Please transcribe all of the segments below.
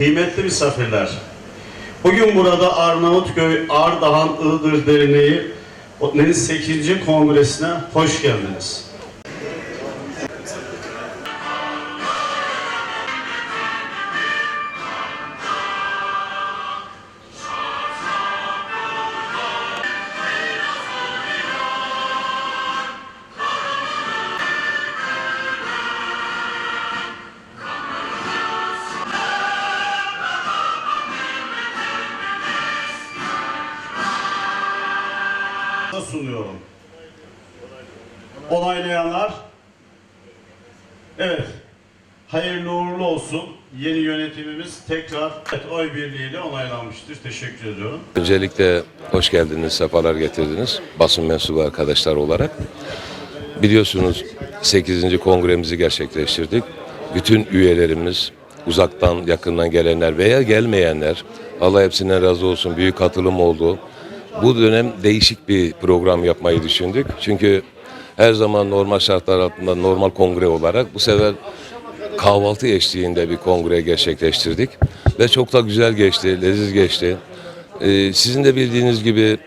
Kıymetli misafirler, bugün burada Arnavutköy Ardahan Iğdır Derneği'nin 8. kongresine hoş geldiniz. Sunuyorum. Onaylayanlar Evet. Hayırlı uğurlu olsun. Yeni yönetimimiz tekrar evet, oy birliğiyle onaylanmıştır. Teşekkür ediyorum. Öncelikle hoş geldiniz, sefalar getirdiniz basın mensubu arkadaşlar olarak. Biliyorsunuz 8. kongremizi gerçekleştirdik. Bütün üyelerimiz, uzaktan yakından gelenler veya gelmeyenler, Allah hepsinden razı olsun büyük katılım oldu. Bu dönem değişik bir program yapmayı düşündük. Çünkü her zaman normal şartlar altında normal kongre olarak bu sefer kahvaltı eşliğinde bir kongre gerçekleştirdik. Ve çok da güzel geçti, leziz geçti. Ee, sizin de bildiğiniz gibi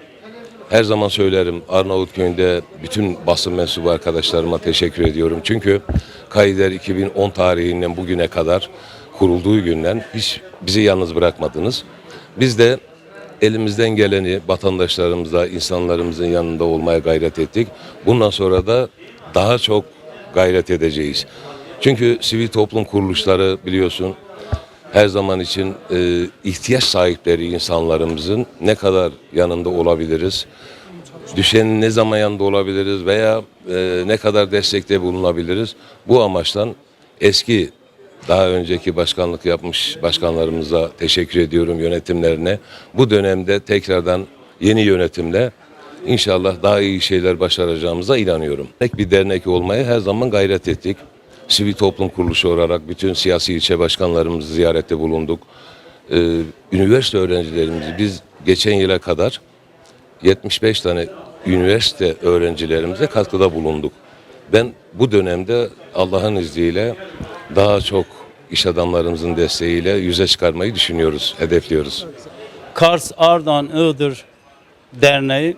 her zaman söylerim Arnavutköy'ünde bütün basın mensubu arkadaşlarıma teşekkür ediyorum. Çünkü Kayder 2010 tarihinden bugüne kadar kurulduğu günden hiç bizi yalnız bırakmadınız. Biz de elimizden geleni vatandaşlarımıza, insanlarımızın yanında olmaya gayret ettik. Bundan sonra da daha çok gayret edeceğiz. Çünkü sivil toplum kuruluşları biliyorsun her zaman için e, ihtiyaç sahipleri insanlarımızın ne kadar yanında olabiliriz, düşenin ne zaman yanında olabiliriz veya e, ne kadar destekte bulunabiliriz. Bu amaçtan eski daha önceki başkanlık yapmış başkanlarımıza teşekkür ediyorum yönetimlerine. Bu dönemde tekrardan yeni yönetimle inşallah daha iyi şeyler başaracağımıza inanıyorum. Tek bir dernek olmaya her zaman gayret ettik. Sivil toplum kuruluşu olarak bütün siyasi ilçe başkanlarımızı ziyarette bulunduk. Ee, üniversite öğrencilerimizi biz geçen yıla kadar 75 tane üniversite öğrencilerimize katkıda bulunduk. Ben bu dönemde Allah'ın izniyle daha çok iş adamlarımızın desteğiyle yüze çıkarmayı düşünüyoruz, hedefliyoruz. Kars Ardahan Iğdır Derneği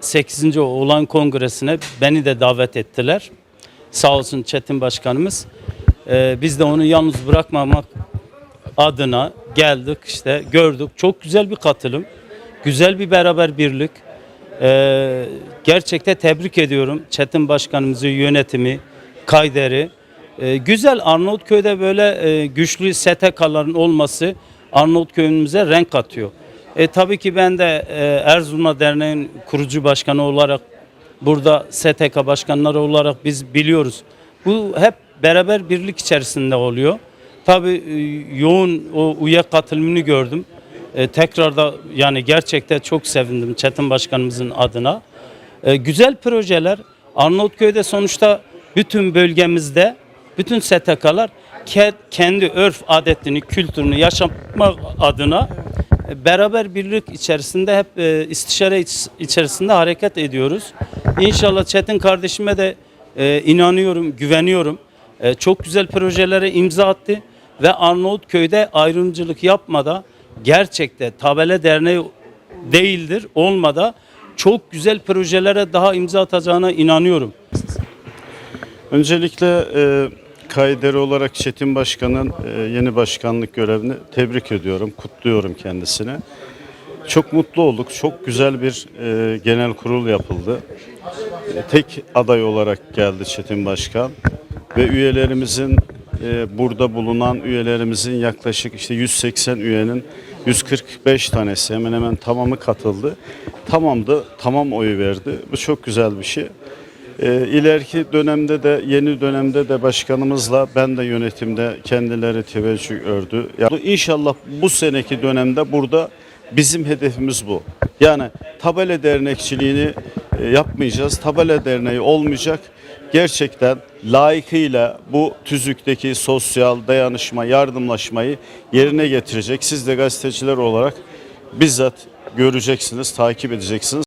8. olan kongresine beni de davet ettiler. Sağ olsun Çetin Başkanımız. Ee, biz de onu yalnız bırakmamak adına geldik işte gördük. Çok güzel bir katılım. Güzel bir beraber birlik. Ee, gerçekten tebrik ediyorum Çetin Başkanımızı, yönetimi, Kayder'i. Ee, güzel Arnavutköy'de böyle e, güçlü STK'ların olması Arnavutköy'ümüze renk katıyor. E, tabii ki ben de e, Erzurum'a Derneği'nin kurucu başkanı olarak burada STK başkanları olarak biz biliyoruz. Bu hep beraber birlik içerisinde oluyor. Tabii e, yoğun o üye katılımını gördüm. E, tekrar da yani gerçekten çok sevindim Çetin Başkanımızın adına. E, güzel projeler Arnavutköy'de sonuçta bütün bölgemizde bütün STK'lar ke- kendi örf adetini, kültürünü yaşamak adına e, beraber birlik içerisinde hep e, istişare iç- içerisinde hareket ediyoruz. İnşallah Çetin kardeşime de e, inanıyorum, güveniyorum. Çok güzel projelere imza attı ve Arnavutköy'de ayrımcılık yapmada gerçekten Tabela Derneği değildir, olmada çok güzel projelere daha imza atacağına inanıyorum. Öncelikle e, Kayderi olarak Çetin Başkan'ın e, yeni başkanlık görevini tebrik ediyorum, kutluyorum kendisini. Çok mutlu olduk, çok güzel bir e, genel kurul yapıldı. E, tek aday olarak geldi Çetin Başkan ve üyelerimizin burada bulunan üyelerimizin yaklaşık işte 180 üyenin 145 tanesi hemen hemen tamamı katıldı. Tamamdı, tamam oyu verdi. Bu çok güzel bir şey. E, ileriki dönemde de yeni dönemde de başkanımızla ben de yönetimde kendileri teveccüh ördü. Yani inşallah bu seneki dönemde burada bizim hedefimiz bu. Yani tabela dernekçiliğini e, yapmayacağız. Tabela derneği olmayacak. Gerçekten layıkıyla bu tüzükteki sosyal dayanışma, yardımlaşmayı yerine getirecek. Siz de gazeteciler olarak bizzat göreceksiniz, takip edeceksiniz.